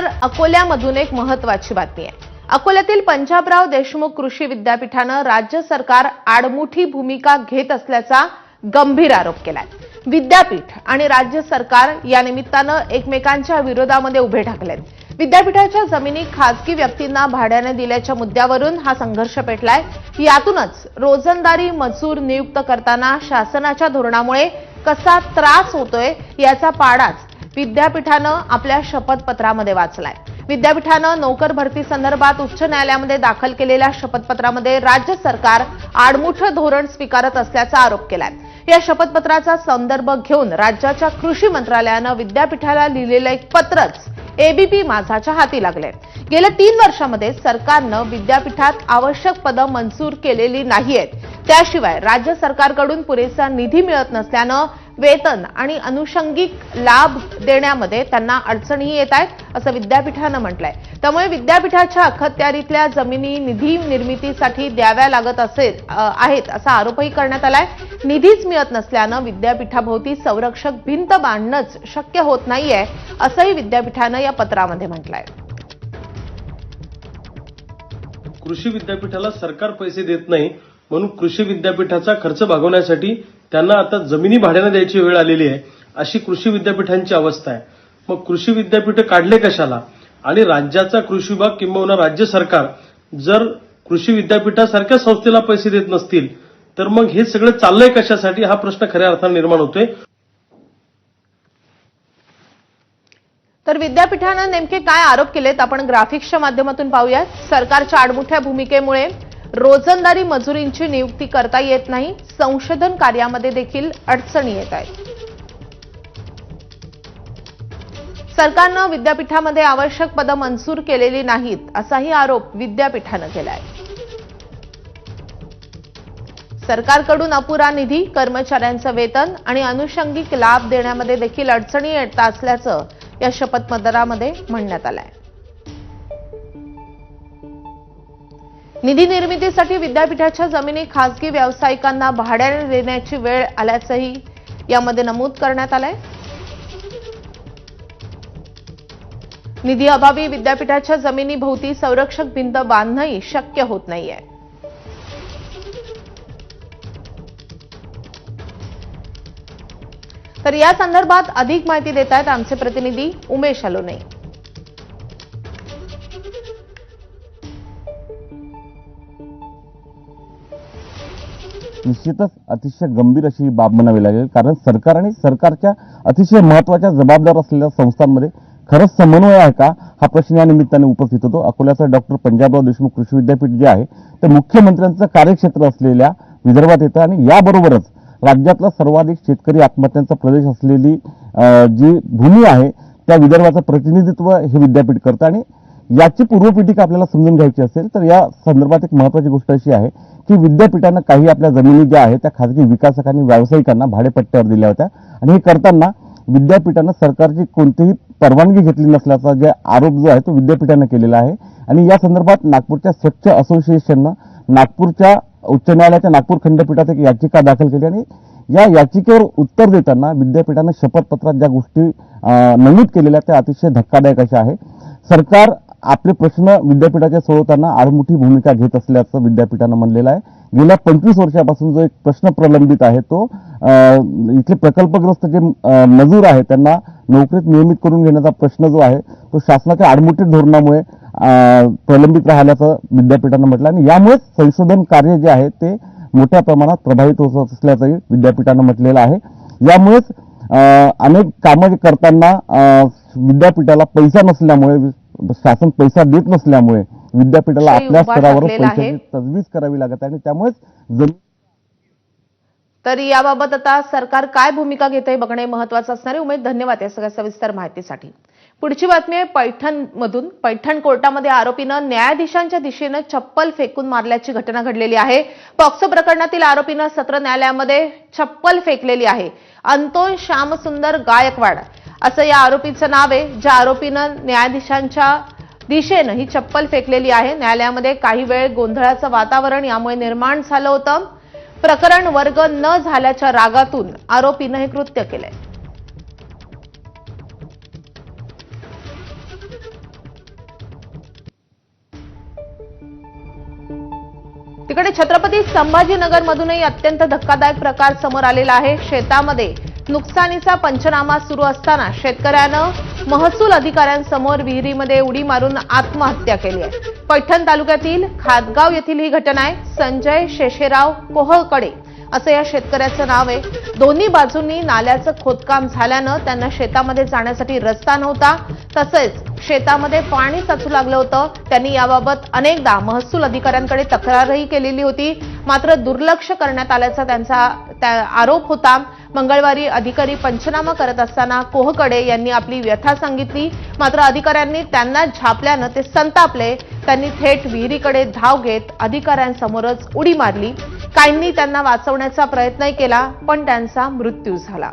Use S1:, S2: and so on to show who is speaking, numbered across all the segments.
S1: तर अकोल्यामधून एक महत्वाची बातमी आहे. अकोल्यातील पंजाबराव देशमुख कृषी विद्यापीठानं राज्य सरकार आडमुठी भूमिका घेत असल्याचा गंभीर आरोप केलाय. विद्यापीठ आणि राज्य सरकार या निमित्तानं एकमेकांच्या विरोधामध्ये उभे ठाकलेत. विद्यापीठाच्या जमिनी खासगी व्यक्तींना भाड्याने दिल्याच्या मुद्द्यावरून हा संघर्ष पेटलाय. यातूनच रोजंदारी मजूर नियुक्त करताना शासनाच्या धोरणामुळे कसा त्रास होतोय याचा पाडाच विद्यापीठानं आपल्या शपथपत्रामध्ये वाचलाय. विद्यापीठानं नोकर भरती संदर्भात उच्च न्यायालयामध्ये दाखल केलेल्या शपथपत्रामध्ये राज्य सरकार आडमुठं धोरण स्वीकारत असल्याचा आरोप केलाय. या शपथपत्राचा संदर्भ घेऊन राज्याच्या कृषी मंत्रालयानं विद्यापीठाला लिहिलेलं एक पत्रच एबीपी माझाच्या हाती लागले गेल्या तीन वर्षामध्ये सरकारनं विद्यापीठात आवश्यक पदं मंजूर केलेली नाहीयेत. त्याशिवाय राज्य सरकारकडून पुरेसा निधी मिळत नसल्यानं वेतन आणि अनुषंगिक लाभ देण्यामध्ये त्यांना अडचणीही येत आहेत असं विद्यापीठानं म्हटलंय. त्यामुळे विद्यापीठाच्या अखत्यारीतल्या जमिनी निधी निर्मितीसाठी द्याव्या लागत असेल आहेत असा आरोपही करण्यात आलाय. निधीच मिळत नसल्यानं विद्यापीठाभोवती संरक्षक भिंत बांधणंच शक्य होत नाहीये असंही विद्यापीठानं या पत्रामध्ये म्हटलंय.
S2: कृषी विद्यापीठाला सरकार पैसे देत नाही म्हणून कृषी विद्यापीठाचा खर्च भागवण्यासाठी त्यांना आता जमिनी भाड्याने द्यायची वेळ आलेली आहे अशी कृषी विद्यापीठांची अवस्था आहे. मग कृषी विद्यापीठ काढले कशाला? आणि राज्याचा कृषी विभाग किंबहुना राज्य सरकार जर कृषी विद्यापीठासारख्या संस्थेला पैसे देत नसतील तर मग हे सगळं चाललंय कशासाठी? हा प्रश्न खऱ्या अर्थानं निर्माण होतोय.
S1: तर विद्यापीठानं नेमके काय आरोप केलेत आपण ग्राफिक्सच्या माध्यमातून पाहूयात. सरकारच्या आडमुठ्या भूमिकेमुळे रोजंदारी मजुरींची नियुक्ती करता येत नाही. संशोधन कार्यामध्ये देखील अडचणी येत आहेत. सरकारनं विद्यापीठामध्ये आवश्यक पदं मंजूर केलेली नाहीत असाही आरोप विद्यापीठानं केलाय. सरकारकडून अपुरा निधी कर्मचाऱ्यांचं वेतन आणि अनुषंगिक लाभ देण्यामध्ये देखील अडचणी येत असल्याचं या शपथपत्रामध्ये म्हणण्यात आलंय. निधी निर्मितीसाठी विद्यापीठाच्या जमिनी खासगी व्यावसायिकांना भाड्याने देण्याची वेळ आल्याचंही यामध्ये नमूद करण्यात आलंय. निधी अभावी विद्यापीठाच्या जमिनीभोवती संरक्षक भिंत बांधणंही शक्य होत नाहीये. तर या संदर्भात अधिक माहिती देत आहेत आमचे प्रतिनिधी उमेश अलोने.
S3: निश्चितच अतिशय गंभीर अशी ही बाब म्हणावी लागेल. कारण सरकार आणि सरकारच्या अतिशय महत्त्वाच्या जबाबदार असलेल्या संस्थांमध्ये खरंच समन्वय आहे का? हा प्रश्न या निमित्ताने उपस्थित होतो. अकोल्याचं डॉक्टर पंजाबराव देशमुख कृषी विद्यापीठ जे आहे ते मुख्यमंत्र्यांचं कार्यक्षेत्र असलेल्या विदर्भात येतं आणि याबरोबरच राज्यातला सर्वाधिक शेतकरी आत्महत्यांचा प्रदेश असलेली जी भूमी आहे त्या विदर्भाचं प्रतिनिधित्व हे विद्यापीठ करतं आणि याची पूर्वपीठिका आपल्याला समजून घ्यायची असेल तर या संदर्भात एक महत्वाची गोष्ट अशी आहे की विद्यापीठानं काही आपल्या जमिनी ज्या आहेत त्या खाजगी विकासकांनी व्यावसायिकांना भाडेपट्ट्यावर दिल्या होत्या. आणि हे करताना विद्यापीठानं सरकारची कोणतीही परवानगी घेतली नसल्याचा जे आरोप जो आहे तो विद्यापीठानं केलेला आहे. आणि या संदर्भात नागपूरच्या स्वच्छ असोसिएशननं नागपूरच्या उच्च न्यायालयाच्या नागपूर खंडपीठात एक याचिका दाखल केली. आणि या याचिकेवर उत्तर देताना विद्यापीठानं शपथपत्रात ज्या गोष्टी नमूद केलेल्या त्या अतिशय धक्कादायक अशा आहे सरकार आपले प्रश्न विद्यापीठाच्या सोडवताना आडमुठी भूमिका घेत असल्याचं विद्यापीठानं म्हणलेलं आहे. गेल्या पंचवीस वर्षापासून जो एक प्रश्न प्रलंबित आहे तो इथले प्रकल्पग्रस्त जे मजूर आहे त्यांना नोकरीत नियमित करून घेण्याचा प्रश्न जो आहे तो शासनाच्या आडमुठी धोरणामुळे प्रलंबित राहिल्याचं विद्यापीठानं म्हटलं आणि यामुळेच संशोधन कार्य जे आहे ते मोठ्या प्रमाणात प्रभावित होत असल्याचंही विद्यापीठानं म्हटलेलं आहे. यामुळेच अनेक कामं जे करताना विद्यापीठाला पैसा नसल्यामुळे शासन पैसा देत नसल्यामुळे विद्यापीठाला आपल्या स्तरावर
S1: आहे.
S3: पैशाची तजवीज करावी लागत आहे आणि त्यामुळेच जमीन
S1: तर याबाबत आता सरकार काय भूमिका घेते बघणे महत्वाचं असणार आहे. उमेद धन्यवाद या सगळ्या सविस्तर माहितीसाठी. पुढची बातमी आहे पैठणमधून. पैठण कोर्टामध्ये आरोपीनं न्यायाधीशांच्या दिशेनं चप्पल फेकून मारल्याची घटना घडलेली आहे. पॉक्सो प्रकरणातील आरोपीनं सत्र न्यायालयामध्ये चप्पल फेकलेली आहे. अंतोन श्यामसुंदर गायकवाड असं या आरोपीचं नाव आहे ज्या आरोपीनं न्यायाधीशांच्या दिशेनं ही चप्पल फेकलेली आहे. न्यायालयामध्ये काही वेळ गोंधळाचं वातावरण यामुळे निर्माण झालं होतं. प्रकरण वर्ग न झाल्याच्या रागातून आरोपीनं हे कृत्य केलंय. तिकडे छत्रपती संभाजीनगरमधूनही अत्यंत धक्कादायक प्रकार समोर आलेला आहे. शेतामध्ये नुकसानीचा पंचनामा सुरू असताना शेतकऱ्यानं महसूल अधिकाऱ्यांसमोर विहिरीमध्ये उडी मारून आत्महत्या केली आहे. पैठण तालुक्यातील खातगाव येथील ही घटना आहे. संजय शेषेराव कोहळकडे. असं या शेतकऱ्याचं नाव आहे. दोन्ही बाजूंनी नाल्याचं खोदकाम झाल्यानं त्यांना शेतामध्ये जाण्यासाठी रस्ता नव्हता. तसेच शेतामध्ये पाणी साचू लागलं होतं. त्यांनी याबाबत अनेकदा महसूल अधिकाऱ्यांकडे तक्रारही केलेली होती. मात्र दुर्लक्ष करण्यात आल्याचा त्यांचा त्या- आरोप होता. मंगळवारी अधिकारी पंचनामा करत असताना कोहकडे यांनी आपली व्यथा सांगितली. मात्र अधिकाऱ्यांनी त्यांना झापल्यानं ते संतापले. त्यांनी थेट विहिरीकडे धाव घेत अधिकाऱ्यांसमोरच उडी मारली. काहींनी त्यांना वाचवण्याचा प्रयत्नही केला पण त्यांचा मृत्यू झाला.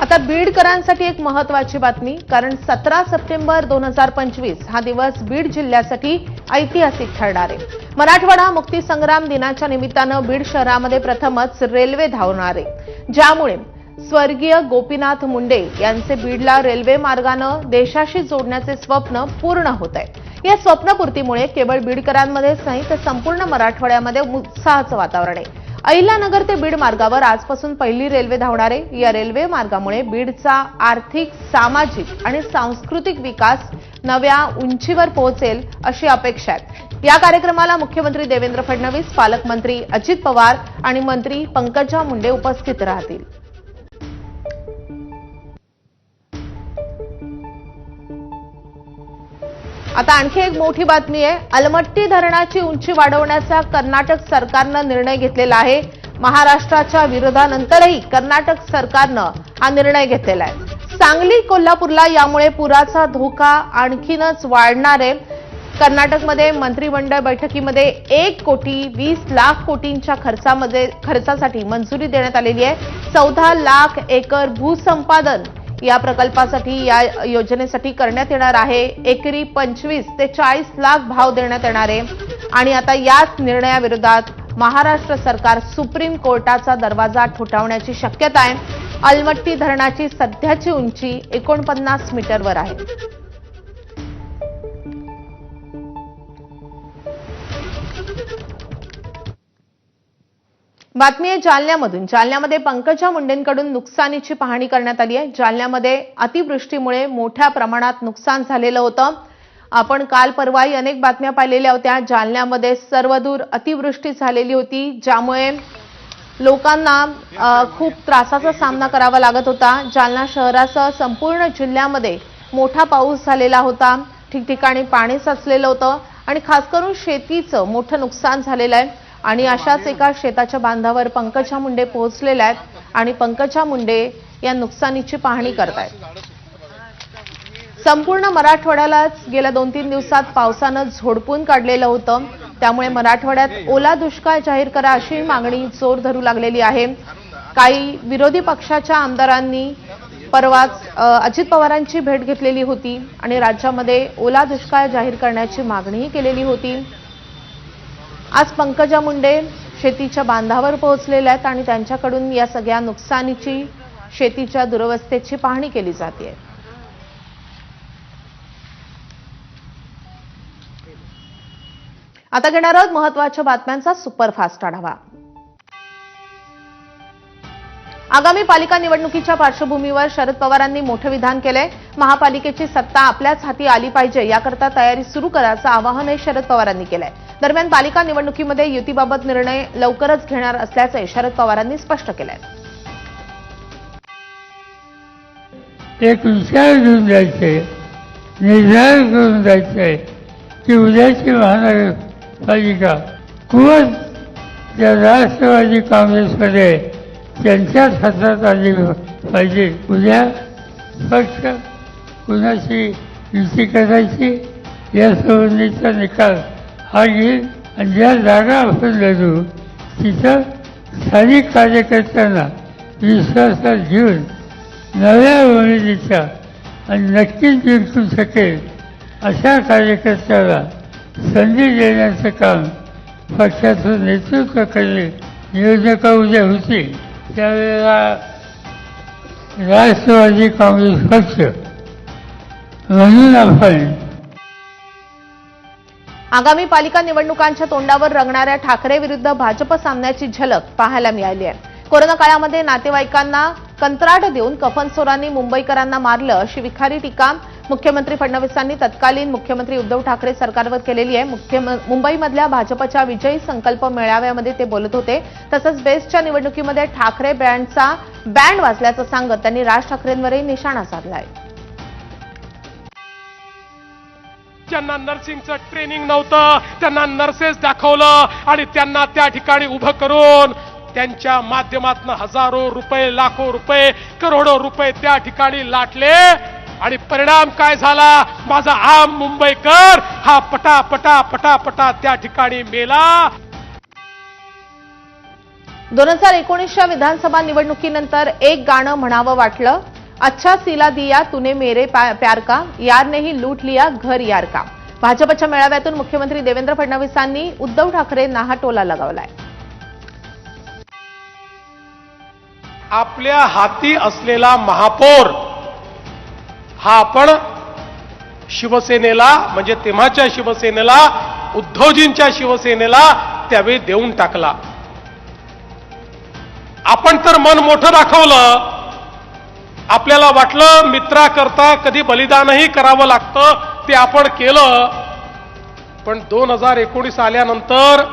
S1: आता बीडकरांसाठी एक महत्वाची बातमी कारण सतरा सप्टेंबर दोन हजार पंचवीस हा दिवस बीड जिल्ह्यासाठी ऐतिहासिक ठरणार आहे. मराठवाडा मुक्तीसंग्राम दिनाच्या निमित्तानं बीड शहरामध्ये प्रथमच रेल्वे धावणार आहे. ज्यामुळे स्वर्गीय गोपीनाथ मुंडे यांचे बीडला रेल्वे मार्गानं देशाशी जोडण्याचे स्वप्न पूर्ण होत आहे. या स्वप्नपूर्तीमुळे केवळ बीडकरांमध्येच नाही तर संपूर्ण मराठवाड्यामध्ये उत्साहाचं वातावरण आहे. अहिल्यानगर ते बीड मार्गावर आजपासून पहिली रेल्वे धावणार आहे या रेल्वे मार्गामुळे बीडचा आर्थिक सामाजिक आणि सांस्कृतिक विकास नव्या उंचीवर पोहोचेल अशी अपेक्षा आहे. या कार्यक्रमाला मुख्यमंत्री देवेंद्र फडणवीस पालकमंत्री अजित पवार आणि मंत्री पंकजा मुंडे उपस्थित राहतील. आता आणखी एक मोठी बातमी आहे. अलमट्टी धरणाची उंची वाढवण्याचा कर्नाटक सरकारनं निर्णय घेतलेला आहे. महाराष्ट्राच्या विरोधानंतरही कर्नाटक सरकारनं हा निर्णय घेतलेला आहे. सांगली कोल्हापूरला यामुळे पुराचा धोका आणखीनच वाढणार आहे. कर्नाटकमध्ये मंत्रिमंडळ बैठकीमध्ये एक कोटी वीस लाख कोटींच्या खर्चामध्ये खर्चासाठी मंजुरी देण्यात आलेली आहे. चौदा लाख एकर भूसंपादन या प्रकल्पासाठी या योजनेसाठी करण्यात येणार आहे. एकरी पंचवीस ते चाळीस लाख भाव देण्यात येणार आहे. आणि आता याच निर्णयाविरोधात महाराष्ट्र सरकार सुप्रीम कोर्टाचा दरवाजा ठोठावण्याची शक्यता आहे. अलमट्टी धरणाची सध्याची उंची एकोणपन्नास मीटरवर आहे. बातमी आहे जालन्यामधून. जालन्यामध्ये पंकजा मुंडेंकडून नुकसानीची पाहणी करण्यात आली आहे. जालन्यामध्ये अतिवृष्टीमुळे मोठ्या प्रमाणात नुकसान झालेलं होतं. आपण काल परवाही अनेक बातम्या पाहिलेल्या होत्या. जालन्यामध्ये सर्वदूर अतिवृष्टी झालेली होती ज्यामुळे लोकांना खूप त्रासाचा सामना करावा लागत होता. जालना शहरासह संपूर्ण जिल्ह्यामध्ये मोठा पाऊस झालेला होता. ठिकठिकाणी पाणी साचलेलं होतं. आणि खास करून शेतीचं मोठं नुकसान झालेलं आहे. आणि अशाच एका शेताच्या बांधावर पंकजा मुंडे पोहोचलेल्या आहेत आणि पंकजा मुंडे या नुकसानीची पाहणी करतायत. संपूर्ण मराठवाड्यालाच गेल्या दोन तीन दिवसात पावसानं झोडपून काढलेलं होतं. त्यामुळे मराठवाड्यात ओला दुष्काळ जाहीर करा अशी मागणी जोर धरू लागलेली आहे. काही विरोधी पक्षाच्या आमदारांनी परवाच अजित पवारांची भेट घेतलेली होती आणि राज्यामध्ये ओला दुष्काळ जाहीर करण्याची मागणीही केलेली होती. आज पंकजा मुंडे शेतीच्या बांधावर पोहोचलेल्या आहेत आणि त्यांच्याकडून या सगळ्या नुकसानीची शेतीच्या दुरवस्थेची पाहणी केली जाते आता घेणार आहोत महत्त्वाच्या बातम्यांचा सुपरफास्ट आढावा. आगामी पालिका निवडणुकीच्या पार्श्वभूमीवर शरद पवारांनी मोठं विधान केलंय. महापालिकेची सत्ता आपल्याच हाती आली पाहिजे याकरता तयारी सुरू करायचं आवाहनही शरद पवारांनी केलंय. दरम्यान पालिका निवडणुकीमध्ये युतीबाबत निर्णय लवकरच घेणार असल्याचे शरद पवारांनी स्पष्ट केलंय.
S4: एक विचार घेऊन जायचे निर्धार करून जायचे की उद्याची महानगरपालिका खूपच त्या राष्ट्रवादी काँग्रेसमध्ये त्यांच्याच हातात आली पाहिजे. उद्या पक्ष कुणाशी युती करायची या संबंधीचा निकाल हा घेईल आणि ज्या जागा आपण लढू तिथं स्थानिक कार्यकर्त्यांना विश्वासात घेऊन नव्या उमेदीच्या आणि नक्कीच जिंकू शकेल अशा कार्यकर्त्याला संधी देण्याचं काम पक्षाचं नेतृत्व करणे नियोजका उद्या होती त्यावेळेला राष्ट्रवादी काँग्रेस पक्ष म्हणून आपण
S1: आगामी पालिका निवडणुकांच्या तोंडावर रंगणाऱ्या ठाकरे विरुद्ध भाजप सामन्याची झलक पाहायला मिळाली आहे. कोरोना काळामध्ये नातेवाईकांना कंत्राट देऊन कफनसोरांनी मुंबईकरांना मारलं अशी विखारी टीका मुख्यमंत्री फडणवीसांनी तत्कालीन मुख्यमंत्री उद्धव ठाकरे सरकारवर केलेली आहे. मुख्य मुंबईमधल्या भाजपच्या विजयी संकल्प मेळाव्यामध्ये ते बोलत होते. तसंच बेस्टच्या निवडणुकीमध्ये ठाकरे ब्रँडचा बँड वाजल्याचं सांगत त्यांनी राज ठाकरेंवरही निशाणा साधलाय.
S5: ज्यांना नर्सिंगचं ट्रेनिंग नव्हतं त्यांना नर्सेस दाखवलं आणि त्यांना त्या ठिकाणी उभं करून त्यांच्या माध्यमातून हजारो रुपये लाखो रुपये करोडो रुपये त्या ठिकाणी लाटले. आणि परिणाम काय झाला? माझा आम मुंबईकर हा पटा पटा पटा पटा त्या ठिकाणी मेला.
S1: दोन हजार एकोणीसच्या विधानसभा निवडणुकीनंतर एक गाणं म्हणावं वाटलं. अच्छा सिला दिया तुने मेरे प्यार का यार ने ही लूट लिया घर यार का भाजपच्या मेळाव्यातून मुख्यमंत्री देवेंद्र फडणवीसांनी उद्धव ठाकरेंना हा टोला लगावलाय.
S5: आपल्या हाती असलेला महापौर हा आपण शिवसेनेला म्हणजे तेव्हाच्या शिवसेनेला उद्धवजींच्या शिवसेनेला त्यावेळी देऊन टाकला. आपण तर मन मोठं दाखवलं. आपल्याला वाटलं मित्राकरता कधी बलिदानही करावं लागतं ते आपण केलं. पण दोन हजार एकोणीस आल्यानंतर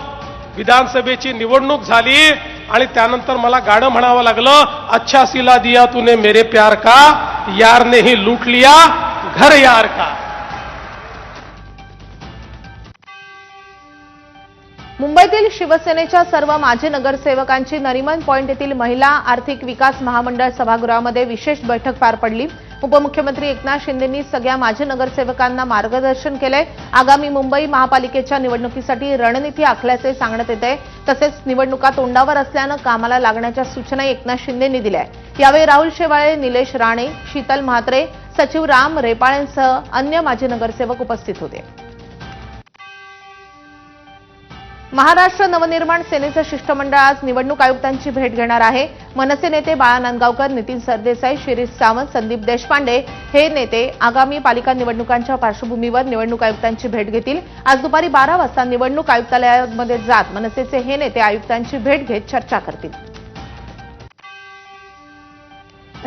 S5: विधानसभेची निवडणूक झाली. आणि त्यानंतर मला गाणं म्हणावं लागलं अच्छा सिला दिया तूने मेरे प्यार का? यार ही लूट लिया घर यार का?
S1: मुंबईतील शिवसेनेच्या सर्व माजी नगरसेवकांची नरिमन पॉइंट येथील महिला आर्थिक विकास महामंडळ सभागृहामध्ये विशेष बैठक पार पडली. उपमुख्यमंत्री एकनाथ शिंदेंनी सगळ्या माजी नगरसेवकांना मार्गदर्शन केलंय. आगामी मुंबई महापालिकेच्या निवडणुकीसाठी रणनीती आखल्याचे सांगण्यात येत आहे तसेच निवडणुका तोंडावर असल्यानं कामाला लागण्याच्या सूचना एकनाथ शिंदेंनी दिल्या यावेळी राहुल शेवाळे निलेश राणे शीतल म्हात्रे सचिव राम रेपाळेंसह अन्य माजी नगरसेवक उपस्थित होते. महाराष्ट्र नवनिर्माण सेनेचं शिष्टमंडळ आज निवडणूक आयुक्तांची भेट घेणार आहे. मनसे नेते बाळा नांदगावकर नितीन सरदेसाई शिरीष सावंत संदीप देशपांडे हे नेते आगामी पालिका निवडणुकांच्या पार्श्वभूमीवर निवडणूक आयुक्तांची भेट घेतील. आज दुपारी बारा वाजता निवडणूक आयुक्तालयामध्ये जात मनसेचे हे नेते आयुक्तांची भेट घेत चर्चा करतील.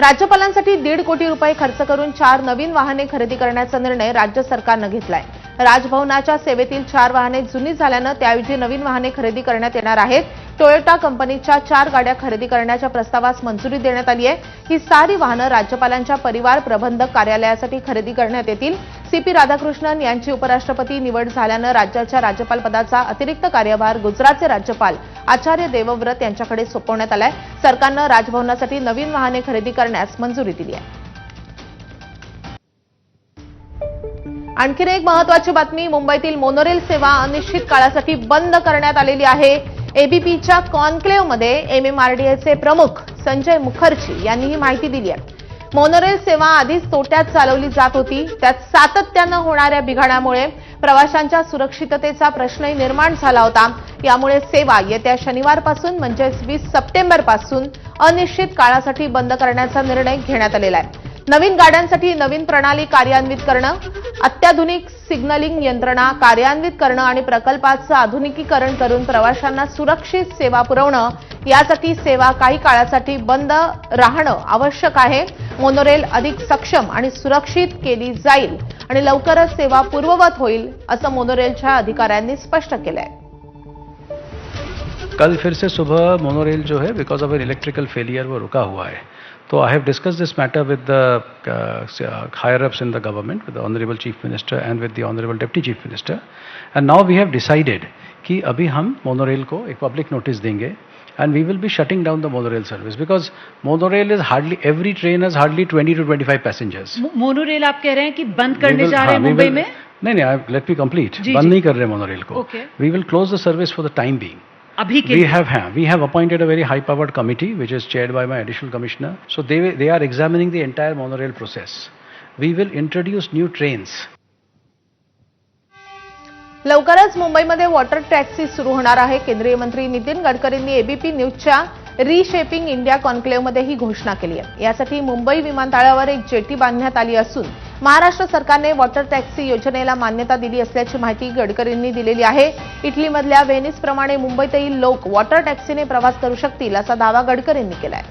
S1: राज्यपालांसाठी दीड कोटी रुपये खर्च करून चार नवीन वाहने खरेदी करण्याचा निर्णय राज्य सरकारनं घेतलाय. राजभवनाच्या सेवेतील चार वाहने जुनी झाल्यानं त्याऐवजी नवीन वाहने खरेदी करण्यात येणार आहेत. टोयोटा कंपनीच्या चार गाड्या खरेदी करण्याच्या प्रस्तावास मंजुरी देण्यात आली आहे ही सारी वाहनं राज्यपालांच्या परिवार प्रबंधक कार्यालयासाठी खरेदी करण्यात येतील. सीपी राधाकृष्णन यांची उपराष्ट्रपती निवड झाल्यानं राज्याच्या राज्यपालपदाचा अतिरिक्त कार्यभार गुजरातचे राज्यपाल आचार्य देवव्रत यांच्याकडे सोपवण्यात आलाय. सरकारनं राजभवनासाठी नवीन वाहने खरेदी करण्यास मंजुरी दिली आहे. आणखीन एक महत्वाची बातमी मुंबईतील मोनोरेल सेवा अनिश्चित काळासाठी बंद करण्यात आलेली आहे. एबीपीच्या कॉन्क्लेव्हमध्ये एमएमआरडीएचे प्रमुख संजय मुखर्जी यांनी ही माहिती दिली आहे. मोनोरेल सेवा आधीच तोट्यात चालवली जात होती. त्यात सातत्यानं होणाऱ्या बिघाडामुळे प्रवाशांच्या सुरक्षिततेचा प्रश्नही निर्माण झाला होता. यामुळे सेवा येत्या शनिवारपासून म्हणजेच वीस सप्टेंबरपासून अनिश्चित काळासाठी बंद करण्याचा निर्णय घेण्यात आलेला आहे. नवीन गाड्यांसाठी नवीन प्रणाली कार्यान्वित करणं अत्याधुनिक सिग्नलिंग यंत्रणा कार्यान्वित करणं आणि प्रकल्पाचं आधुनिकीकरण करून प्रवाशांना सुरक्षित सेवा पुरवणं यासाठी सेवा काही काळासाठी बंद राहणं आवश्यक आहे. मोनोरेल अधिक सक्षम आणि सुरक्षित केली जाईल आणि लवकरच सेवा पूर्ववत होईल असं मोनोरेलच्या अधिकाऱ्यांनी स्पष्ट केलं आहे
S6: कल फिर से सुबह मोनोरेल जो है because of an electrical failure वो रुका हुआ है। तो I have discuss this matter with the higher ups in the government with the honourable chief minister and with the honourable deputy chief minister and now we have decided कि अभी हम monorail को एक पब्लिक नोटिस देंगे and we will be shutting down the monorail service because monorail is hardly every train has hardly 20 to 25 passengers.
S7: मो- monorail आप कह रहे हैं कि बंद करने
S6: will-
S7: जा रहे हैं
S6: हाँ,
S7: मुंबई में?
S6: नहीं नहीं लेट मी कंप्लीट बंद
S7: जी।
S6: नहीं कर रहे मोनोरेल को। We will close the service for the time being
S7: अभी के
S6: We have, huh, we have appointed a very high-powered committee, which is chaired by my additional commissioner. So they they are examining the entire monorail process. We will introduce new trains.
S1: लवकरच मुंबईमध्ये water taxi सुरू होणार आहे केंद्रीय मंत्री नितीन गडकरींनी ABP न्यूजच्या reshaping India कॉन्क्लेव्हमध्ये ही घोषणा केली आहे. यासाठी मुंबई विमानतळावर एक जेटी बांधण्यात आली असून महाराष्ट्र सरकारने वॉटर टॅक्सी योजनेला मान्यता दिली असल्याची माहिती गडकरींनी दिलेली आहे. इटलीमधल्या व्हेनिसप्रमाणे मुंबईतही लोक वॉटर टॅक्सीने प्रवास करू शकतील असा दावा गडकरींनी केलाय.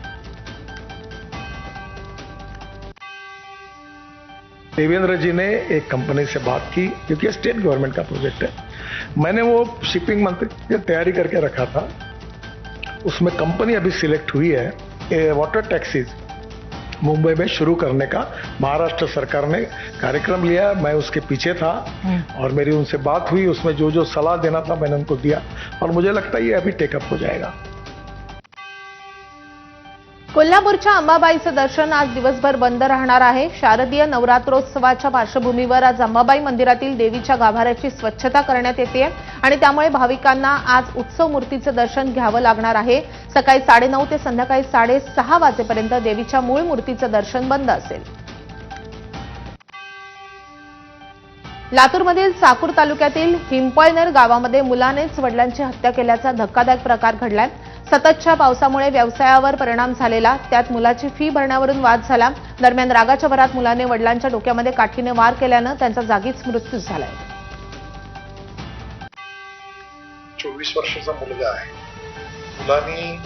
S8: देवेंद्र जी ने एक कंपनी से बात की क्योंकि स्टेट गवर्नमेंट का प्रोजेक्ट है. मैंने वो शिपिंग मंत्री की तैयारी करके रखा था. उसमें कंपनी अभी सिलेक्ट हुई है वाटर टैक्सीज मुंबई में शुरू करने का महाराष्ट्र सरकार ने कार्यक्रम लिया मैं उसके पीछे था और मेरी उनसे बात हुई उसमें जो जो सलाह देना था मैंने उनको दिया और मुझे लगता है ये अभी टेकअप हो जाएगा।
S1: कोल्हापूरच्या अंबाबाईचं दर्शन आज दिवसभर बंद राहणार आहे. शारदीय नवरात्रोत्सवाच्या पार्श्वभूमीवर आज अंबाबाई मंदिरातील देवीच्या गाभाऱ्याची स्वच्छता करण्यात येते आणि त्यामुळे भाविकांना आज उत्सव मूर्तीचं दर्शन घ्यावं लागणार आहे. सकाळी साडेनऊ ते संध्याकाळी साडेसहा वाजेपर्यंत देवीच्या मूळ मूर्तीचं दर्शन बंद असेल. लातूरमधील साकूर तालुक्यातील हिंपळनेर गावामध्ये मुलानेच वडिलांची हत्या केल्याचा धक्कादायक प्रकार घडलाय. सततच्या पावसामुळे व्यवसायावर परिणाम झालेला त्यात मुलाची फी भरण्यावरून वाद झाला. दरम्यान रागाच्या भरात मुलाने वडिलांच्या डोक्यामध्ये काठीने वार केल्यानं त्यांचा जागीच मृत्यू झालाय.
S9: चोवीस वर्षाचा मुलगा आहे. मुलांनी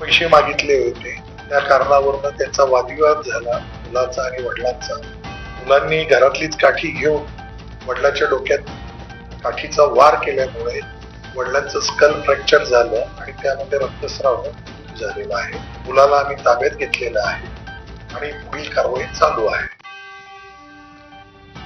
S9: पैसे मागितले होते. त्या कारणावरून त्यांचा वादविवाद झाला मुलाचा आणि वडिलांचा. मुलांनी घरातलीच काठी घेऊन वडिलांच्या डोक्यात काठीचा वार केल्यामुळे वडिलांचं स्कल फ्रॅक्चर झालं आणि त्यामध्ये रक्तस्राव झालेला आहे. मुलाला आम्ही ताब्यात घेतलेलं आहे आणि पुढील कारवाई चालू आहे.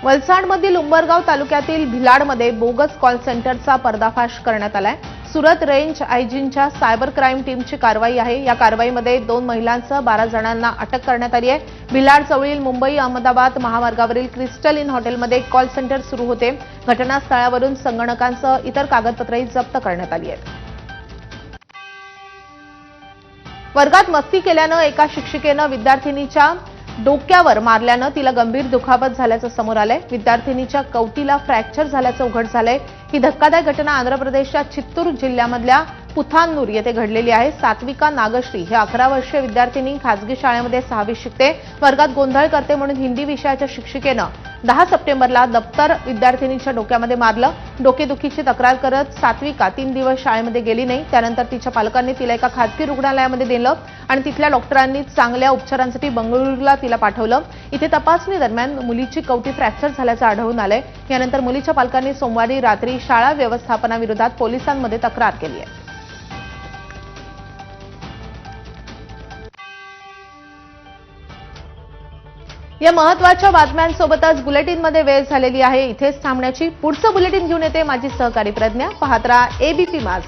S1: वलसाडमधील उंबरगाव तालुक्यातील भिलाडमध्ये बोगस कॉल सेंटरचा पर्दाफाश करण्यात आलाय. सुरत रेंज आयजींच्या सायबर क्राईम टीमची कारवाई आहे. या कारवाईमध्ये दोन महिलांसह बारा जणांना अटक करण्यात आली आहे. भिलाड चवळील मुंबई अहमदाबाद महामार्गावरील क्रिस्टल इन हॉटेलमध्ये कॉल सेंटर सुरू होते. घटनास्थळावरून संगणकांसह इतर कागदपत्रही जप्त करण्यात आली आहेत. वर्गात मस्ती केल्यानं एका शिक्षिकेनं विद्यार्थिनीच्या डोक्यावर मारल्यानं तिला गंभीर दुखापत झाल्याचं समोर आलंय. विद्यार्थिनीच्या कवटीला फ्रॅक्चर झाल्याचं उघड झालंय. ही धक्कादायक घटना आंध्र प्रदेशच्या चित्तूर जिल्ह्यामधल्या पुथानूर येथे घडलेली आहे. सात्विका नागश्री ही अकरा वर्षीय विद्यार्थिनी खासगी शाळेमध्ये सहावी शिकते. वर्गात गोंधळ करते म्हणून हिंदी विषयाच्या शिक्षिकेनं दहा सप्टेंबरला दप्तर विद्यार्थिनीच्या डोक्यामध्ये मारलं. डोकेदुखीची तक्रार करत सात्विका तीन दिवस शाळेमध्ये गेली नाही. त्यानंतर तिच्या पालकांनी तिला एका खासगी रुग्णालयामध्ये नेलं आणि तिथल्या डॉक्टरांनी चांगल्या उपचारांसाठी बंगळुरूला तिला पाठवलं. इथे तपासणी दरम्यान मुलीची कवटी फ्रॅक्चर झाल्याचं आढळून आलंय. यानंतर मुलीच्या पालकांनी सोमवारी रात्री शाळा व्यवस्थापनाविरोधात पोलिसांमध्ये तक्रार केली आहे. या महत्त्वाच्या बातम्यांसोबतच बुलेटिनमध्ये वेळ झालेली आहे. इथेच थांबण्याची पुढचं बुलेटिन घेऊन येते माझी सहकारी प्रज्ञा. पाहत राहा एबीपी माझा